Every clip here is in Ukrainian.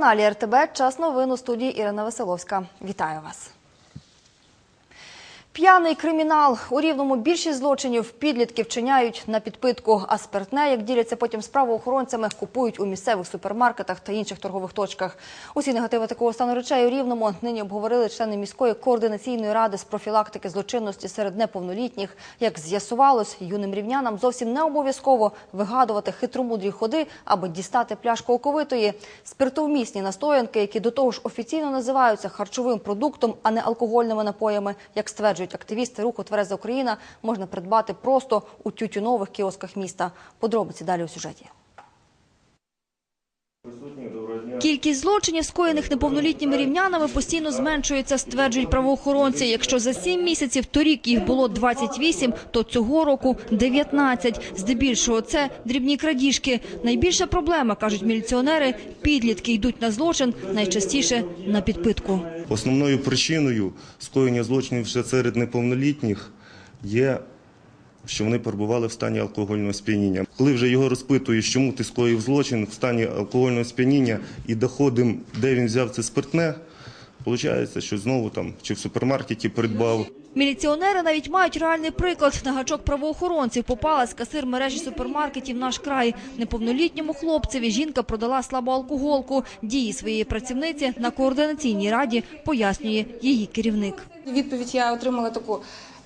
На телеканалі РТБ час новин у студії Ірина Веселовська. Вітаю вас. П'яний кримінал у рівному більшість злочинів підлітки вчиняють на підпитку, а спиртне, як діляться потім з правоохоронцями, купують у місцевих супермаркетах та інших торгових точках. Усі негативи такого стану речей у рівному нині обговорили члени міської координаційної ради з профілактики злочинності серед неповнолітніх. Як з'ясувалось, юним рівнянам зовсім не обов'язково вигадувати хитромудрі ходи, аби дістати пляшку оковитої. Спиртовмісні настоянки, які до того ж офіційно називаються харчовим продуктом, а не алкогольними напоями, як стверджують активісти руху Твереза Україна, можна придбати просто у тютюнових кіосках міста. Подробиці далі у сюжеті. Кількість злочинів, скоєних неповнолітніми рівнянами, постійно зменшується, стверджують правоохоронці. Якщо за сім місяців торік їх було 28, то цього року 19. Здебільшого це дрібні крадіжки. Найбільша проблема, кажуть міліціонери, підлітки йдуть на злочин, найчастіше на підпитку. Основною причиною скоєння злочинів ще серед неповнолітніх є, що вони перебували в стані алкогольного сп'яніння. Коли вже його розпитують, чому ти скоїв злочин в стані алкогольного сп'яніння і доходимо, де він взяв це спиртне, виходить, що знову там чи в супермаркеті придбав. Міліціонери навіть мають реальний приклад. На гачок правоохоронців попала з касир мережі супермаркетів «Наш край». Неповнолітньому хлопцеві жінка продала слабоалкоголку. Дії своєї працівниці на координаційній раді пояснює її керівник. Відповідь я отримала таку.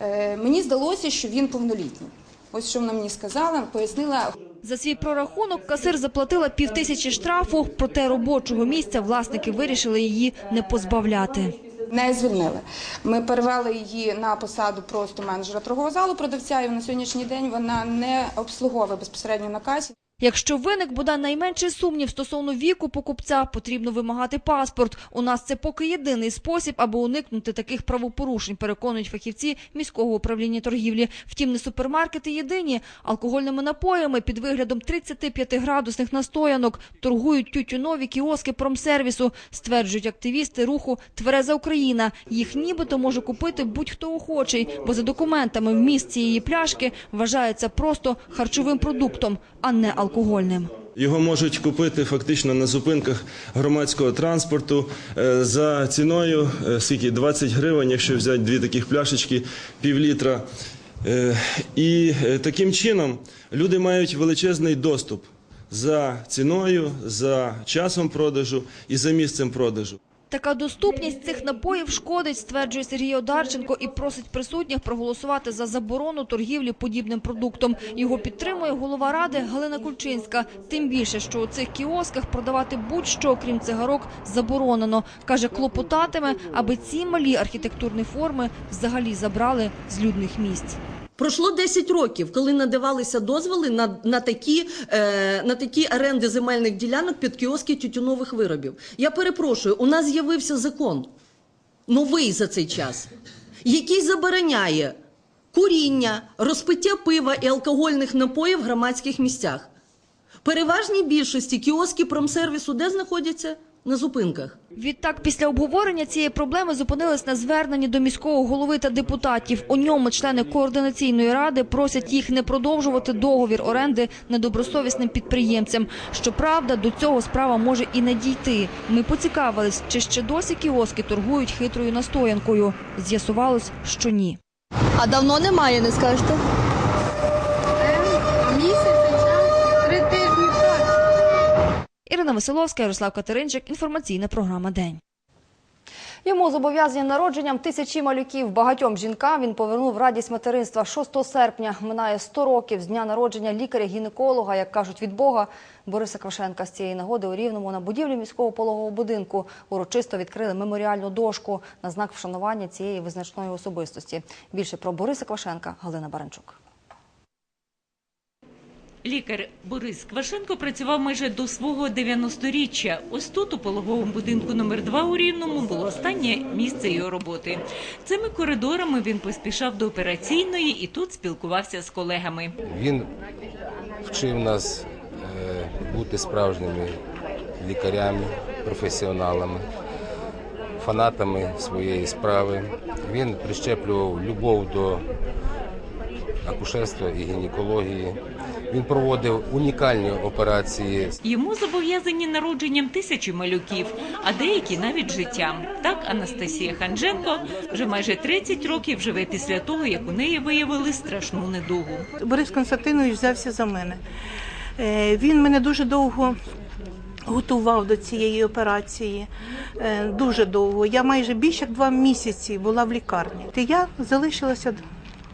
Е, Мені здалося, що він повнолітній. Ось що вона мені сказала, пояснила. За свій прорахунок касир заплатила півтисячі штрафу, проте робочого місця власники вирішили її не позбавляти. Не звільнили. Ми перевели її на посаду просто менеджера торгового залу продавця, і на сьогоднішній день вона не обслуговує безпосередньо на касі. Якщо виник бодай найменший сумнів стосовно віку покупця, потрібно вимагати паспорт. У нас це поки єдиний спосіб, аби уникнути таких правопорушень, переконують фахівці міського управління торгівлі. Втім, не супермаркети єдині. Алкогольними напоями під виглядом 35-градусних настоянок торгують тютюнові кіоски промсервісу, стверджують активісти руху Твереза Україна. Їх нібито може купити будь-хто охочий, бо за документами вміст цієї пляшки вважається просто харчовим продуктом, а не алкогольним. Його можуть купити фактично на зупинках громадського транспорту е, за ціною е, скільки 20 гривень, якщо взяти дві таких пляшечки пів літра. Е, І таким чином люди мають величезний доступ за ціною, за часом продажу і за місцем продажу. Така доступність цих напоїв шкодить, стверджує Сергій Одарченко і просить присутніх проголосувати за заборону торгівлі подібним продуктом. Його підтримує голова ради Галина Кульчинська. Тим більше, що у цих кіосках продавати будь-що, крім цигарок, заборонено. Каже, клопотатиме, аби ці малі архітектурні форми взагалі забрали з людних місць. Пройшло 10 років, коли надавалися дозволи на, на, такі, е, на такі оренди земельних ділянок під кіоски тютюнових виробів. Я перепрошую, у нас з'явився закон новий за цей час, який забороняє куріння, розпиття пива і алкогольних напоїв в громадських місцях. Переважній більшості кіоски промсервісу де знаходяться? На зупинках. Відтак, після обговорення цієї проблеми зупинились на зверненні до міського голови та депутатів. У ньому члени координаційної ради просять їх не продовжувати договір оренди недобросовісним підприємцям. Щоправда, до цього справа може і не дійти. Ми поцікавились, чи ще досі кіоски торгують хитрою настоянкою. З'ясувалось, що ні. А давно немає, не скажете? Місяць Ірина Василовська, Ярослав Катеринчик. Інформаційна програма День. Йому зобов'язані народженням тисячі малюків. Багатьом жінкам він повернув радість материнства 6 серпня. Минає 100 років з дня народження лікаря-гінеколога, як кажуть від Бога, Бориса Квашенка. З цієї нагоди у Рівному на будівлі міського пологового будинку урочисто відкрили меморіальну дошку на знак вшанування цієї визначної особистості. Більше про Бориса Квашенка Галина Баранчук. Лікар Борис Квашенко працював майже до свого 90-річчя. Ось тут, у пологовому будинку номер 2 у Рівному, було останнє місце його роботи. Цими коридорами він поспішав до операційної і тут спілкувався з колегами. Він вчив нас е, бути справжніми лікарями, професіоналами, фанатами своєї справи. Він прищеплював любов до акушерства і гінекології. Він проводив унікальні операції Йому зобов'язані народженням тисячі малюків, а деякі навіть життям. Так Анастасія Ханженко вже майже 30 років живе після того, як у неї виявили страшну недугу. Борис Константинович взявся за мене. Е, Він мене дуже довго готував до цієї операції. Е, Дуже довго. Я майже більше як два місяці була в лікарні. Я залишилася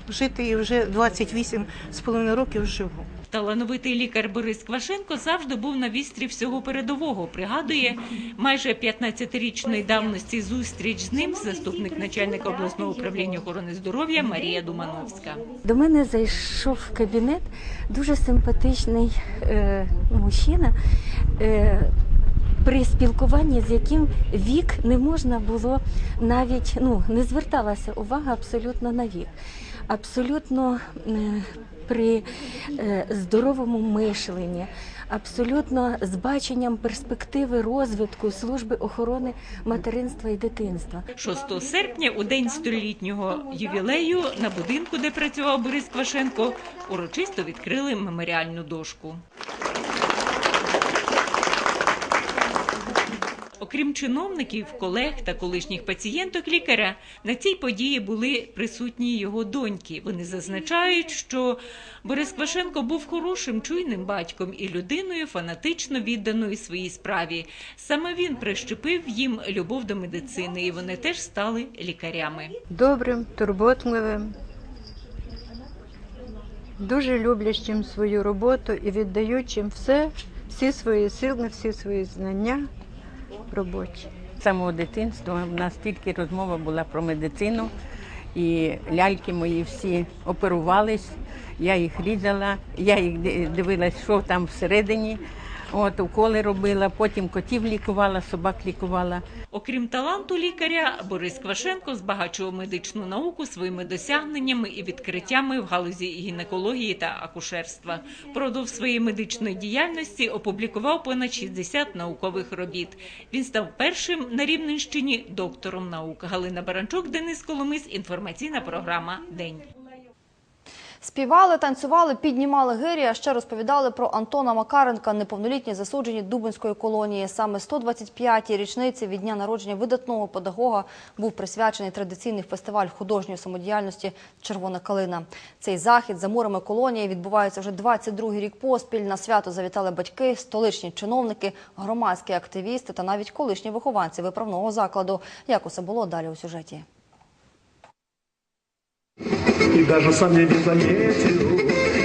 жити і вже 28 з половиною років живу. Талановитий лікар Борис Квашенко завжди був на вістрі всього передового. Пригадує майже 15-річної давності зустріч з ним заступник начальника обласного управління охорони здоров'я Марія Думановська. До мене зайшов в кабінет дуже симпатичний е, мужчина, е, при спілкуванні з яким вік не можна було навіть ну не зверталася увага абсолютно на вік. Абсолютно е, при е, здоровому мишленні, абсолютно з баченням перспективи розвитку служби охорони материнства і дитинства. 6 серпня, у день столітнього ювілею, на будинку, де працював Борис Квашенко, урочисто відкрили меморіальну дошку. Окрім чиновників, колег та колишніх пацієнток лікаря, на цій події були присутні його доньки. Вони зазначають, що Борис Квашенко був хорошим, чуйним батьком і людиною, фанатично відданою своїй справі. Саме він прищепив їм любов до медицини, і вони теж стали лікарями. Добрим, турботливим, дуже люблячим свою роботу і віддаючим все, всі свої сили, всі свої знання робочі. З самого дитинства в нас тільки розмова була про медицину, і ляльки мої всі оперувались, я їх різала, я їх ди- дивилась, що там всередині. От уколи робила, потім котів лікувала, собак лікувала. Окрім таланту лікаря, Борис Квашенко збагачував медичну науку своїми досягненнями і відкриттями в галузі гінекології та акушерства. Продовж своєї медичної діяльності опублікував понад 60 наукових робіт. Він став першим на Рівненщині доктором наук. Галина Баранчук, Денис Коломис. Інформаційна програма День. Співали, танцювали, піднімали гирі, а ще розповідали про Антона Макаренка, неповнолітні засуджені Дубинської колонії. Саме 125-й річниці від дня народження видатного педагога був присвячений традиційний фестиваль художньої самодіяльності Червона калина. Цей захід за мурами колонії відбувається вже 22-й рік поспіль. На свято завітали батьки, столичні чиновники, громадські активісти та навіть колишні вихованці виправного закладу. Як усе було далі у сюжеті? И даже сам я не заметил,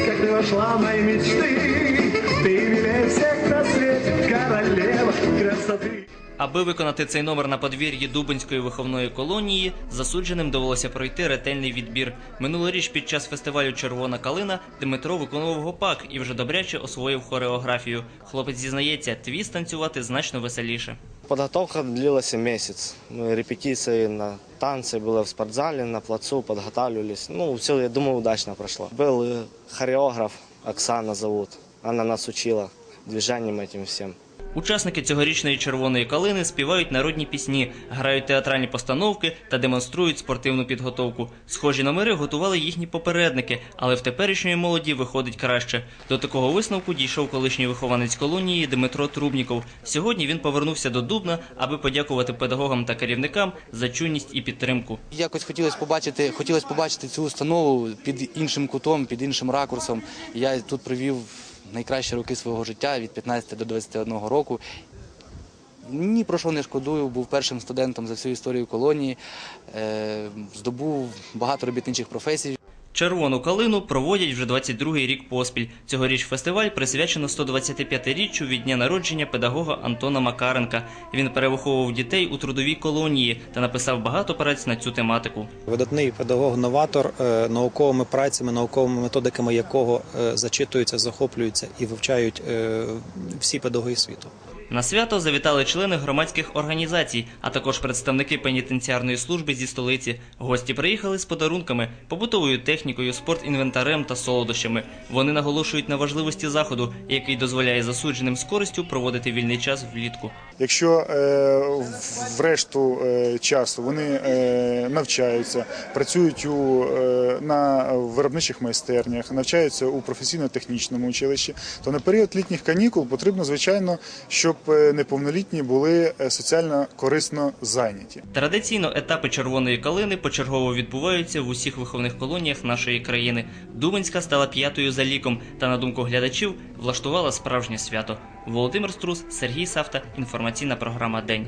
как ты вошла в мои мечты. Ты милее всех на свете, королева красоты. Аби виконати цей номер на подвір'ї Дубинської виховної колонії, засудженим довелося пройти ретельний відбір. Минулоріч під час фестивалю Червона калина Дмитро виконував гопак і вже добряче освоїв хореографію. Хлопець зізнається, твіст танцювати значно веселіше. Подготовка длилась месяц. Мы репетиции на танцы было в спортзале, на плацу, подготавливались. Ну, все, я думаю, удачно прошло. Был э, хореограф, Оксана зовут. Она нас учила движением этим всем. Учасники цьогорічної червоної калини співають народні пісні, грають театральні постановки та демонструють спортивну підготовку. Схожі номери готували їхні попередники, але в теперішньої молоді виходить краще. До такого висновку дійшов колишній вихованець колонії Дмитро Трубніков. Сьогодні він повернувся до Дубна, аби подякувати педагогам та керівникам за чуйність і підтримку. Якось хотілося побачити, хотілося побачити цю установу під іншим кутом, під іншим ракурсом. Я тут провів найкращі роки свого життя від 15 до 21 року. Ні про що не шкодую, був першим студентом за всю історію колонії, е, здобув багато робітничих професій. Червону калину проводять вже 22-й рік поспіль. Цьогоріч фестиваль присвячено 125-річчю від дня народження педагога Антона Макаренка. Він перевиховував дітей у трудовій колонії та написав багато праць на цю тематику. Видатний педагог-новатор, е, науковими працями, науковими методиками якого е, зачитуються, захоплюються і вивчають е, всі педагоги світу. На свято завітали члени громадських організацій, а також представники пенітенціарної служби зі столиці. Гості приїхали з подарунками, побутовою технікою, спортінвентарем та солодощами. Вони наголошують на важливості заходу, який дозволяє засудженим з користю проводити вільний час влітку. Якщо е, в- решту е, часу вони е, навчаються, працюють у, на виробничих майстернях, навчаються у професійно-технічному училищі, то на період літніх канікул потрібно, звичайно, щоб неповнолітні були е, соціально корисно зайняті. Традиційно етапи червоної калини почергово відбуваються в усіх виховних колоніях нашої країни. Дубинська стала п'ятою за ліком та, на думку глядачів, влаштувала справжнє свято. Володимир Струс, Сергій Савта. Інформаційна програма День.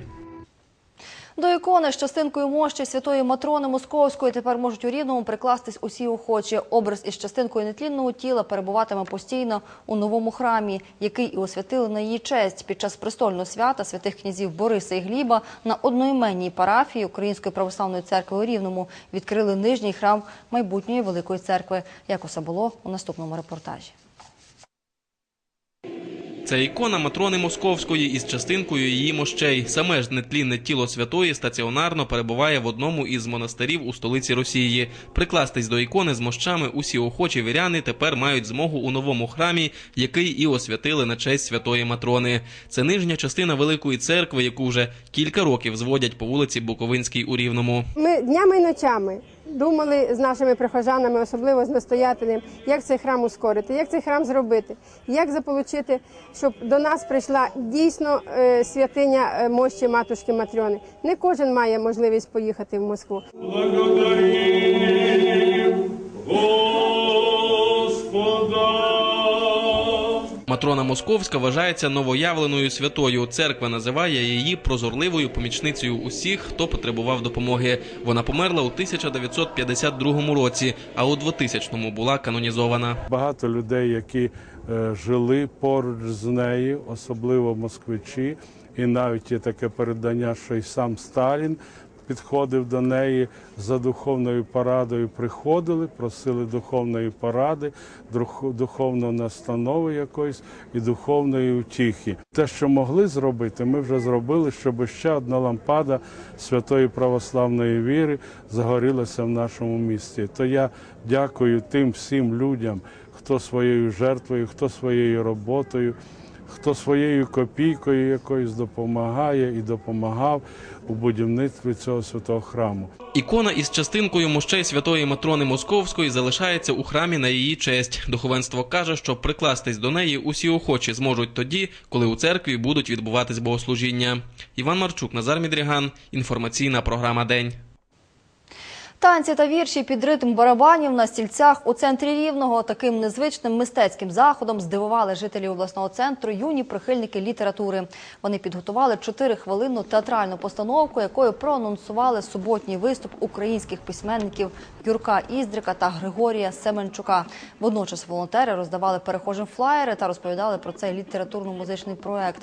До ікони з частинкою мощі святої Матрони Московської тепер можуть у Рівному прикластись усі охочі. Образ із частинкою нетлінного тіла перебуватиме постійно у новому храмі, який і освятили на її честь під час престольного свята святих князів Бориса і Гліба на одноіменній парафії Української православної церкви у Рівному відкрили нижній храм майбутньої великої церкви. Як усе було у наступному репортажі. Це ікона Матрони Московської із частинкою її мощей. Саме ж нетлінне тіло святої стаціонарно перебуває в одному із монастирів у столиці Росії. Прикластись до ікони з мощами усі охочі віряни тепер мають змогу у новому храмі, який і освятили на честь святої Матрони. Це нижня частина великої церкви, яку вже кілька років зводять по вулиці Буковинській у Рівному. Ми днями і ночами думали з нашими прихожанами, особливо з настоятелем, як цей храм ускорити, як цей храм зробити, як заполучити, щоб до нас прийшла дійсно е, святиня е, мощі матушки Матрьони. Не кожен має можливість поїхати в Москву. Матрона Московська вважається новоявленою святою. Церква називає її прозорливою помічницею усіх, хто потребував допомоги. Вона померла у 1952 році, а у 2000-му була канонізована. Багато людей, які е, жили поруч з нею, особливо москвичі, і навіть є таке передання, що й сам Сталін підходив до неї за духовною порадою. Приходили, просили духовної поради, духовної настанови якоїсь і духовної утіхи. Те, що могли зробити, ми вже зробили, щоб ще одна лампада святої православної віри загорілася в нашому місті. То я дякую тим всім людям, хто своєю жертвою, хто своєю роботою, хто своєю копійкою якоюсь допомагає і допомагав у будівництві цього святого храму. Ікона із частинкою мощей святої Матрони Московської залишається у храмі на її честь. Духовенство каже, що прикластись до неї усі охочі зможуть тоді, коли у церкві будуть відбуватись богослужіння. Іван Марчук, Назар Мідріган. Інформаційна програма День. Танці та вірші під ритм барабанів на стільцях у центрі Рівного. Таким незвичним мистецьким заходом здивували жителі обласного центру юні прихильники літератури. Вони підготували чотирихвилинну театральну постановку, якою проанонсували суботній виступ українських письменників Юрка Іздрика та Григорія Семенчука. Водночас волонтери роздавали перехожим флаєри та розповідали про цей літературно-музичний проект.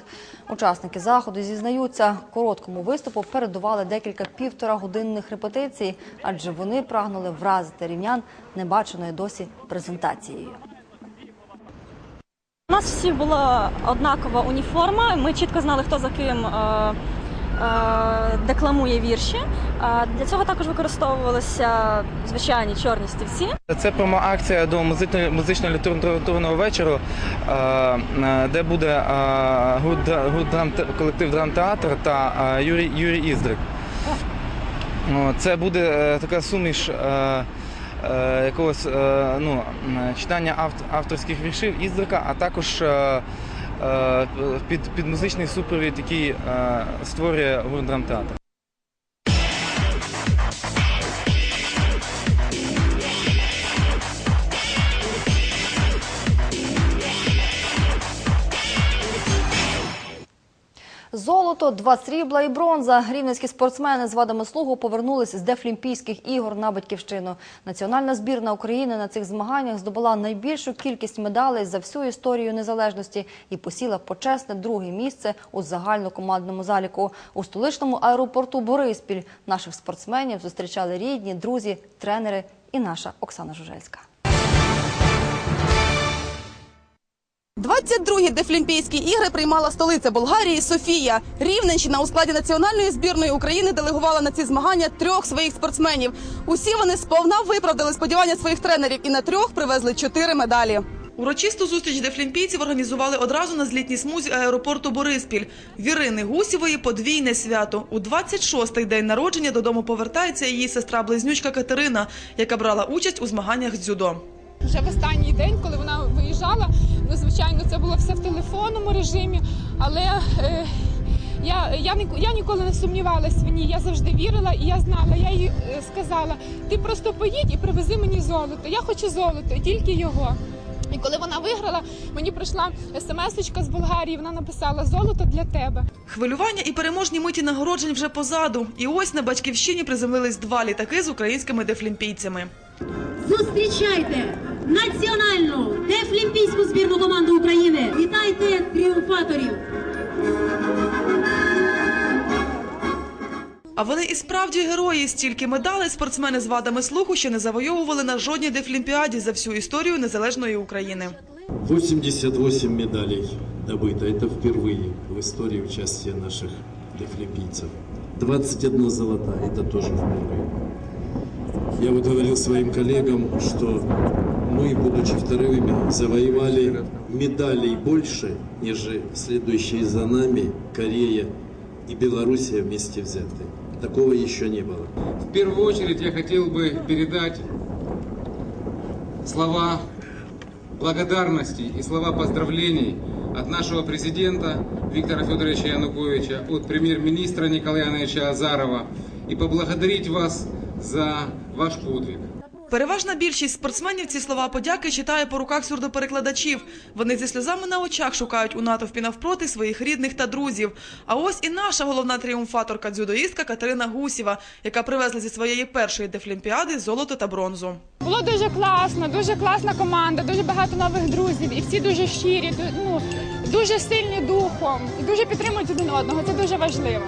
Учасники заходу зізнаються, короткому виступу передували декілька півтора годинних репетицій, адже вони прагнули вразити рівнян небаченою досі презентацією. У нас всіх була однакова уніформа. Ми чітко знали, хто за ким е, е, декламує вірші. Е, для цього також використовувалися звичайні чорні стільці. Це промо-акція до музично- музичного літературного вечору, е, де буде гурт колектив драмтеатр та Юрій, Юрій Іздрик. О, Це буде е, така суміш е, е, якогось ну, читання авторських віршів Іздрика, а також під, під музичний супровід, який створює гурт драмтеатр. Золото, два срібла і бронза. Рівненські спортсмени з вадами слуху повернулись з Дефлімпійських ігор на батьківщину. Національна збірна України на цих змаганнях здобула найбільшу кількість медалей за всю історію незалежності і посіла почесне друге місце у загальнокомандному заліку. У столичному аеропорту Бориспіль наших спортсменів зустрічали рідні, друзі, тренери і наша Оксана Жужельська. 22-гі Дефлімпійські ігри приймала столиця Болгарії Софія. Рівненщина у складі національної збірної України делегувала на ці змагання трьох своїх спортсменів. Усі вони сповна виправдали сподівання своїх тренерів і на трьох привезли чотири медалі. Урочисту зустріч дефлімпійців організували одразу на злітній смузі аеропорту Бориспіль. Вірини Гусєвої подвійне свято. У 26-й день народження додому повертається її сестра-близнючка Катерина, яка брала участь у змаганнях з дзюдо. Вже в останній день, коли вона виїжджала, ну звичайно, це було все в телефонному режимі, але е, я, я, я ніколи не сумнівалась в ній. Я завжди вірила і я знала. Я їй е, сказала: ти просто поїдь і привези мені золото. Я хочу золото, тільки його. І коли вона виграла, мені прийшла смс-очка з Болгарії. Вона написала Золото для тебе. Хвилювання і переможні миті нагороджень вже позаду. І ось на батьківщині приземлились два літаки з українськими дефлімпійцями. Зустрічайте національну дефлімпійську збірну команду України. Вітайте тріумфаторів! А вони і справді герої. Стільки медалей спортсмени з вадами слуху ще не завойовували на жодній дефлімпіаді за всю історію незалежної України. 88 медалей добыто. Это впервые в истории участия наших дефлимпийцев. 21 золотая. Это тоже впервые. Я вот говорил своим коллегам, что Мы, будучи вторыми, завоевали медалей больше, нежели следующие за нами Корея и Белоруссия вместе взятые. Такого еще не было. В первую очередь я хотел бы передать слова благодарности и слова поздравлений от нашего президента Виктора Федоровича Януковича, от премьер-министра Николая Ивановича Азарова и поблагодарить вас за ваш подвиг. Переважна більшість спортсменів ці слова подяки читає по руках сурдоперекладачів. Вони зі сльозами на очах шукають у натовпі навпроти своїх рідних та друзів. А ось і наша головна тріумфаторка дзюдоїстка Катерина Гусєва, яка привезла зі своєї першої дефлімпіади золото та бронзу. Було дуже класно, дуже класна команда, дуже багато нових друзів, і всі дуже щирі, ну дуже сильні духом і дуже підтримують один одного. Це дуже важливо.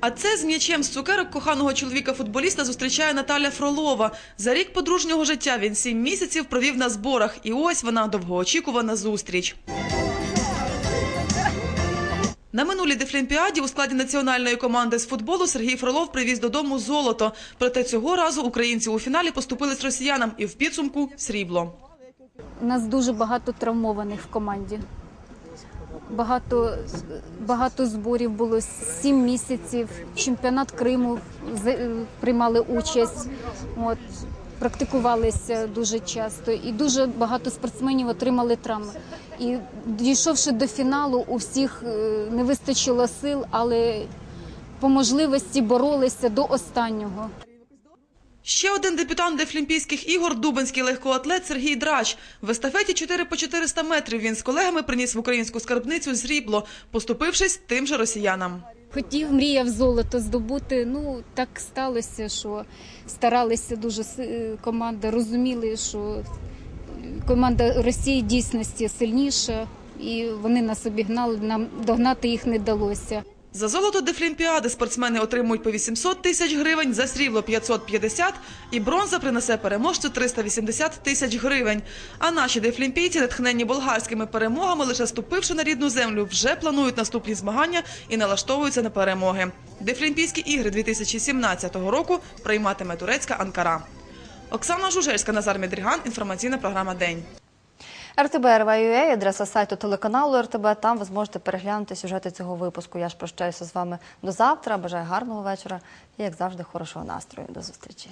А це з м'ячем з цукерок коханого чоловіка-футболіста зустрічає Наталя Фролова. За рік подружнього життя він сім місяців провів на зборах. І ось вона довгоочікувана зустріч. На минулій дефлімпіаді у складі національної команди з футболу Сергій Фролов привіз додому золото. Проте цього разу українці у фіналі поступились росіянам і в підсумку срібло. У нас дуже багато травмованих в команді. Багато, багато зборів було сім місяців. Чемпіонат Криму е, приймали участь. От, практикувалися дуже часто, і дуже багато спортсменів отримали травми. І дійшовши до фіналу, у всіх е, не вистачило сил, але по можливості боролися до останнього. Ще один дебютант Дефлімпійських ігор – дубинський легкоатлет Сергій Драч. В естафеті 4 по 400 метрів він з колегами приніс в українську скарбницю срібло, поступившись тим же росіянам. Хотів, мріяв золото здобути. Ну так сталося, що старалися дуже е, команда, розуміли, що команда Росії дійсності сильніша, і вони нас обігнали. Нам догнати їх не вдалося. За золото Дефлімпіади спортсмени отримують по 800 тисяч гривень, за срібло 550 і бронза принесе переможцю 380 тисяч гривень. А наші дефлімпійці, натхненні болгарськими перемогами, лише ступивши на рідну землю, вже планують наступні змагання і налаштовуються на перемоги. Дефлімпійські ігри 2017 року прийматиме турецька Анкара. Оксана Жужельська, Назар Медріган. Інформаційна програма День. РТБ адреса сайту телеканалу РТБ. Там ви зможете переглянути сюжети цього випуску. Я ж прощаюся з вами до завтра. Бажаю гарного вечора і, як завжди, хорошого настрою. До зустрічі.